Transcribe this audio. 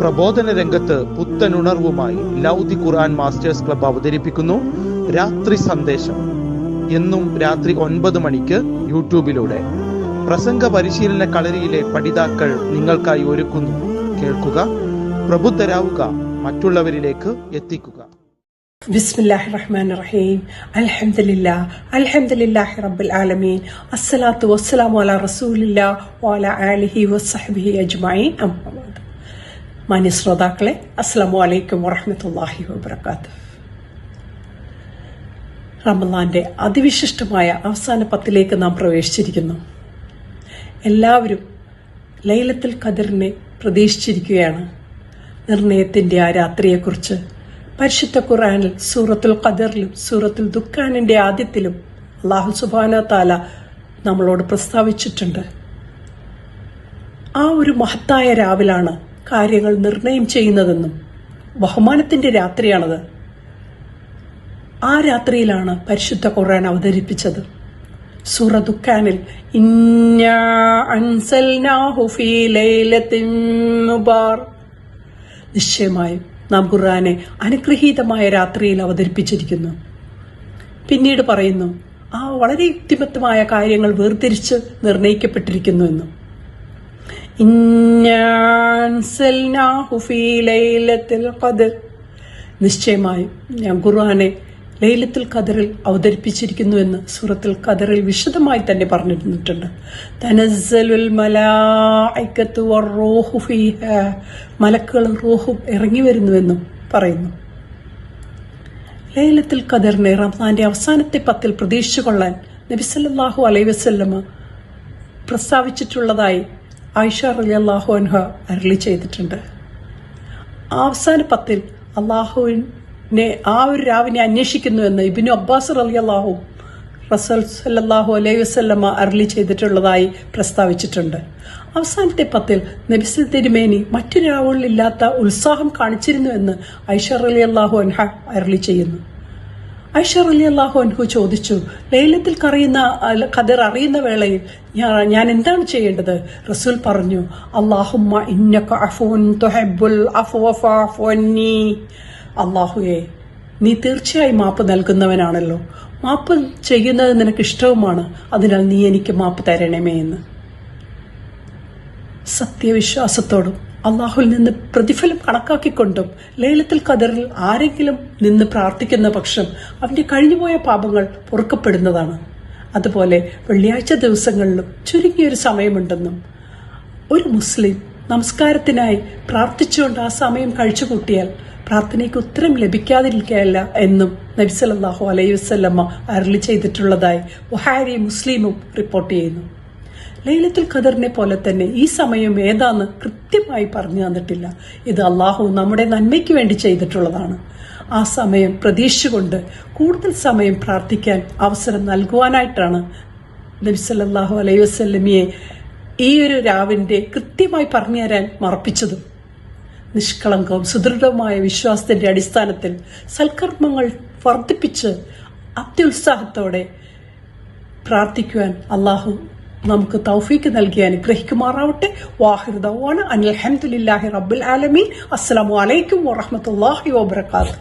പ്രബോധന രംഗത്ത് പുത്തനുണർവുമായി ലൗദി ഖുർആൻ masters club അവതരിപ്പിക്കുന്നു രാത്രി സന്ദേശം എന്നും രാത്രി ഒൻപത് മണിക്ക് യൂട്യൂബിലൂടെ പ്രസംഗ പരിശീലന കളരിയിലെ പഠിതാക്കൾ നിങ്ങൾക്കായി ഒരുക്കുന്നു കേൾക്കുക പ്രബുദ്ധരാവുക മറ്റുള്ളവരിലേക്ക് എത്തിക്കുക بسم الله الرحمن الرحيم الحمد لله الحمد لله رب العالمين الصلاة والسلام على رسول الله وعلى آله وصحبه أجمعين أما بعد മാന്യ ശ്രോതാക്കളെ അസ്സാം വലൈക്കും വറഹമത്തല്ലാഹി വബർക്കാത്ത് റമദാന്റെ അതിവിശിഷ്ടമായ അവസാന പത്തിലേക്ക് നാം പ്രവേശിച്ചിരിക്കുന്നു. എല്ലാവരും ലൈലത്തിൽ ഖദറിനെ പ്രതീക്ഷിച്ചിരിക്കുകയാണ്. നിർണയത്തിന്റെ ആ രാത്രിയെക്കുറിച്ച് പരിശുദ്ധ ഖുറാനിൽ സൂറത്തുൽ ഖദറിലും സൂറത്തുൽ ദുഖാനിന്റെ ആദ്യത്തിലും അള്ളാഹു സുബാന താല നമ്മളോട് പ്രസ്താവിച്ചിട്ടുണ്ട്. ആ ഒരു മഹത്തായ രാവിലാണ് കാര്യങ്ങൾ നിർണയം ചെയ്യുന്നതെന്നും ബഹുമാനത്തിന്റെ രാത്രിയാണത്. ആ രാത്രിയിലാണ് പരിശുദ്ധ ഖുർആൻ അവതരിപ്പിച്ചത്. സൂറ ദുഃഖാനിൽ നിശ്ചയമായും നാം ഖുർആനെ അനുഗ്രഹീതമായ രാത്രിയിൽ അവതരിപ്പിച്ചിരിക്കുന്നു. പിന്നീട് പറയുന്നു ആ വളരെ യുക്തിമത്തമായ കാര്യങ്ങൾ വേർതിരിച്ച് നിർണയിക്കപ്പെട്ടിരിക്കുന്നു എന്നും. നിശ്ചയമായും ഞാൻ ഖുർആാനെ ലൈലത്തുൽ ഖദറിൽ അവതരിപ്പിച്ചിരിക്കുന്നു എന്ന് സൂറത്തുൽ ഖദറിൽ വിശദമായി തന്നെ പറഞ്ഞിരുന്നിട്ടുണ്ട്. തനസ്സലുൽ മലക്കുകളും റൂഹും ഇറങ്ങി വരുന്നുവെന്നും പറയുന്നു. ലൈലത്തുൽ ഖദറിനെ റംസാന്റെ അവസാനത്തെ പത്തിൽ പ്രതീക്ഷിച്ചുകൊള്ളാൻ നബിസല്ലാഹു അലൈ വസല്ലമ പ്രസ്താവിച്ചിട്ടുള്ളതായി ആയിഷ അലി അള്ളാഹു അൻഹ അരളി ചെയ്തിട്ടുണ്ട്. അവസാന പത്തിൽ അള്ളാഹുവിനെ ആ ഒരു രാവിനെ അന്വേഷിക്കുന്നു എന്ന് ഇബിനു അബ്ബാസ് അലി അള്ളാഹു റസൽ സല്ലാഹു അലൈഹി വസ്ല്ലമ്മ അരളി ചെയ്തിട്ടുള്ളതായി പ്രസ്താവിച്ചിട്ടുണ്ട്. അവസാനത്തെ പത്തിൽ നബിസ് തിരുമേനി മറ്റു ഉത്സാഹം ഉത്സാഹം കാണിച്ചിരുന്നുവെന്ന് ഐഷർ അലി അള്ളാഹു അൻഹ അരളി ചെയ്യുന്നു. ഐഷർ അലി അള്ളാഹു അൻഹു ചോദിച്ചു ലൈലത്തിൽ കറിയുന്ന ഖദർ അറിയുന്ന വേളയിൽ ഞാൻ എന്താണ് ചെയ്യേണ്ടത്? റസൂൽ പറഞ്ഞു അള്ളാഹുമ്മ ഇന്നക തുഹബ്ബുൽ അന്നി. നീ തീർച്ചയായും മാപ്പ് നൽകുന്നവനാണല്ലോ. മാപ്പ് ചെയ്യുന്നത് നിനക്ക് ഇഷ്ടവുമാണ് അതിനാൽ നീ എനിക്ക് മാപ്പ് തരണമേ എന്ന്. സത്യവിശ്വാസത്തോടും അള്ളാഹുൽ നിന്ന് പ്രതിഫലം കണക്കാക്കിക്കൊണ്ടും ലേലത്തിൽ കതറിൽ ആരെങ്കിലും നിന്ന് പ്രാർത്ഥിക്കുന്ന പക്ഷം അവന്റെ കഴിഞ്ഞുപോയ പാപങ്ങൾ പൊറുക്കപ്പെടുന്നതാണ്. അതുപോലെ വെള്ളിയാഴ്ച ദിവസങ്ങളിലും ചുരുങ്ങിയൊരു സമയമുണ്ടെന്നും ഒരു മുസ്ലിം നമസ്കാരത്തിനായി പ്രാർത്ഥിച്ചുകൊണ്ട് ആ സമയം കഴിച്ചുകൂട്ടിയാൽ പ്രാർത്ഥനയ്ക്ക് ഉത്തരം ലഭിക്കാതിരിക്കുകയല്ല എന്നും നബിസലല്ലാഹു അലൈഹി വസ്ല്ലമ്മ അരളി ചെയ്തിട്ടുള്ളതായി ബുഹാരി മുസ്ലിമും റിപ്പോർട്ട് ചെയ്യുന്നു. ലൈലത്തുൽ ഖദറിനെ പോലെ തന്നെ ഈ സമയം ഏതാന്ന് കൃത്യമായി പറഞ്ഞു തന്നിട്ടില്ല. ഇത് അള്ളാഹു നമ്മുടെ നന്മയ്ക്ക് വേണ്ടി ചെയ്തിട്ടുള്ളതാണ്. ആ സമയം പ്രതീക്ഷിച്ചുകൊണ്ട് കൂടുതൽ സമയം പ്രാർത്ഥിക്കാൻ അവസരം നൽകുവാനായിട്ടാണ് നബിസല്ലാഹു അലൈഹി വസ്ല്ലമിയെ ഈ ഒരു രാവിന്റെ കൃത്യമായി പറഞ്ഞു തരാൻ മറപ്പിച്ചതും. നിഷ്കളങ്കവും സുദൃഢവുമായ വിശ്വാസത്തിന്റെ അടിസ്ഥാനത്തിൽ സൽക്കർമ്മങ്ങൾ വർദ്ധിപ്പിച്ച് അത്യുത്സാഹത്തോടെ പ്രാർത്ഥിക്കുവാൻ അള്ളാഹു നമുക്ക് തൗഫീക്ക് നൽകി അനുഗ്രഹിക്കുമാറാവട്ടെ. വാഹിർദവാണ് അനിൽ അഹമ്മദില്ലാഹി റബ്ബുൽ ആലമീൻ. അസ്സലാമു അലൈക്കും വറഹമത്തല്ലാഹി വബർക്കാത്തു